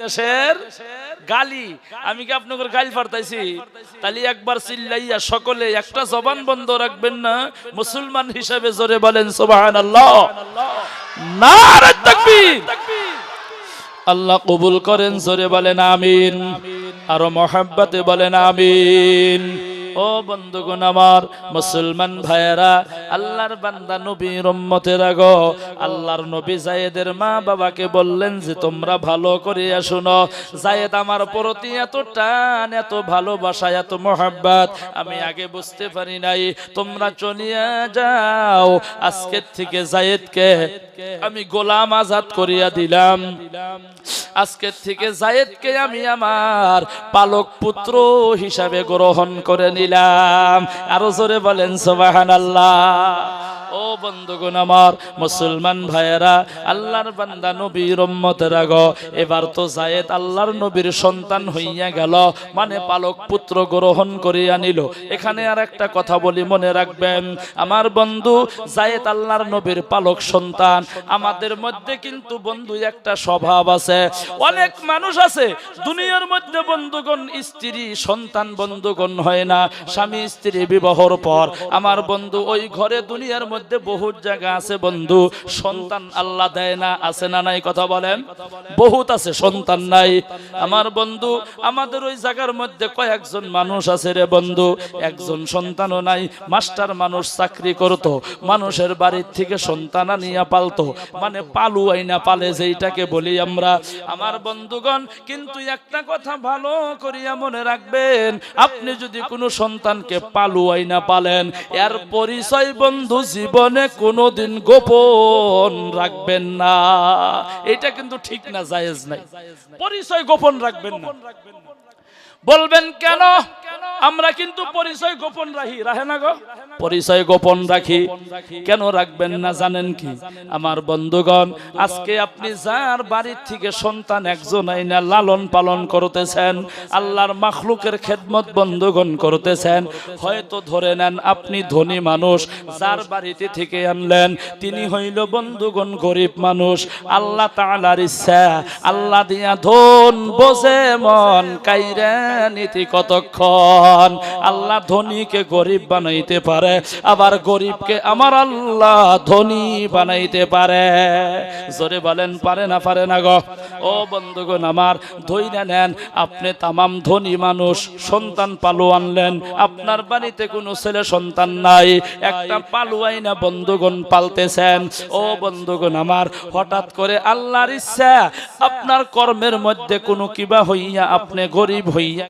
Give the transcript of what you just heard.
দেশের গালি। আমি কি একবার চিল্লাইয়া সকলে একটা জবান বন্ধ রাখবেন না? মুসলমান হিসাবে জোরে বলেন নারে তাকবীর। আল্লাহ কবুল করেন, জোরে বলেন, আমিন। আরও মহাব্বতে বলেন, আমিন। ও বন্ধুগণ আমার মুসলমান ভাইয়েরা, আল্লাহর বান্দা নবীর উম্মতেরা গো আল্লাহর নবী জায়েদের মা বাবাকে বললেন যে, তোমরা ভালো করে শুনো, জায়েদ আমার প্রতি এত টান, এত ভালোবাসা, এত মোহাব্বত, আমি আগে বুঝতে পারি নাই, তোমরা চলিয়া যাও, আজকের থেকে জায়েদকে আমি গোলাম আজাদ করিয়া দিলাম। আজকের থেকে জায়েদকে আমি আমার পালক পুত্র হিসাবে গ্রহণ করে নিলাম। আরও জোরে বলেন সোবাহান আল্লাহ বন্ধুগণ আমার মুসলমান ভাইয়েরা, আল্লাহর বান্দা নবীর উম্মতেরা গো এবার তো জায়েদ আল্লাহর নবীর সন্তান হইয়া গেল মানে পালক পুত্র গ্রহণ করিয়া নিল এখানে আর একটা কথা বলি মনে রাখবেন, আমার বন্ধু জায়েদ আল্লাহর নবীর পালক সন্তান, আমাদের মধ্যে কিন্তু বন্ধু একটা স্বভাব আছে, অনেক মানুষ আছে, দুনিয়ার মধ্যে বন্ধুগণ স্ত্রী, সন্তান বন্ধুগণ হয় না, স্বামী স্ত্রী বিবাহর পর, আমার বন্ধু ওই ঘরে দুনিয়ার মধ্যে বহুত জায়গা আছে বন্ধু, সন্তান আল্লাহ দেয় না, আছে না নাই কথা বলেন? বহুত আছে, সন্তান নাই। আমার বন্ধু, আমাদের ওই জায়গার মধ্যে কয়েকজন মানুষ আছে রে বন্ধু, একজন সন্তানও নাই, মাস্টার মানুষ চাকরি করত, মানুষের বাড়ির থেকে সন্তান আনিয়া পালতো মানে পালু আইনা পালে যেইটাকে বলি আমরা। আমার বন্ধুগণ, কিন্তু একটা কথা ভালো করিয়া মনে রাখবেন, আপনি যদি কোনো সন্তানকে পালু আইনা পালেন, এর পরিচয় বন্ধু জীবনে কোনোদিন গোপন রাখবেন না। এটা কিন্তু ঠিক না, জায়েজ নাই। পরিচয় গোপন রাখবেন না। বলবেন কেন? আমরা কিন্তু পরিচয় গোপন রাখি, রাখে না গো? পরিচয় গোপন রাখি। কেন রাখবেন না, জানেন কি? আমার বন্ধুগণ, আজকে আপনি যার বাড়ির থেকে সন্তান একজন আইনা লালন পালন করতেছেন, আল্লাহর মাখলুকের খেদমত বন্ধুগণ করতেছেন, হয়তো ধরে নেন আপনি ধনী মানুষ, যার বাড়িতে থেকে আনলেন। তিনি হইল বন্ধুগণ, গরিব মানুষ। আল্লাহ তাআলার ইচ্ছা, আল্লাহ দিয়া ধন বসে মন, কাইরে নীতি কতক্ষণ? আল্লাহ ধনীকে গরিব বানাইতে পারে, আবার গরিবকে আমার আল্লাহ ধনী বানাইতে পারে। জোরে বলেন, পারে না পারে না গো? ও বন্ধুগণ আমার ধৈর্য নেন, আপনি তামাম ধনী মানুষ, সন্তান পালু আনলেন। আপনার বাড়িতে কোনো ছেলে সন্তান নাই। একটা পালুয়াই না বন্ধুগণ পালতেছেন। ও বন্ধুগণ আমার, হঠাৎ করে আল্লাহর ইচ্ছা, আপনার কর্মের মধ্যে কোনো কিবা হইয়া, আপনি গরিব হইয়া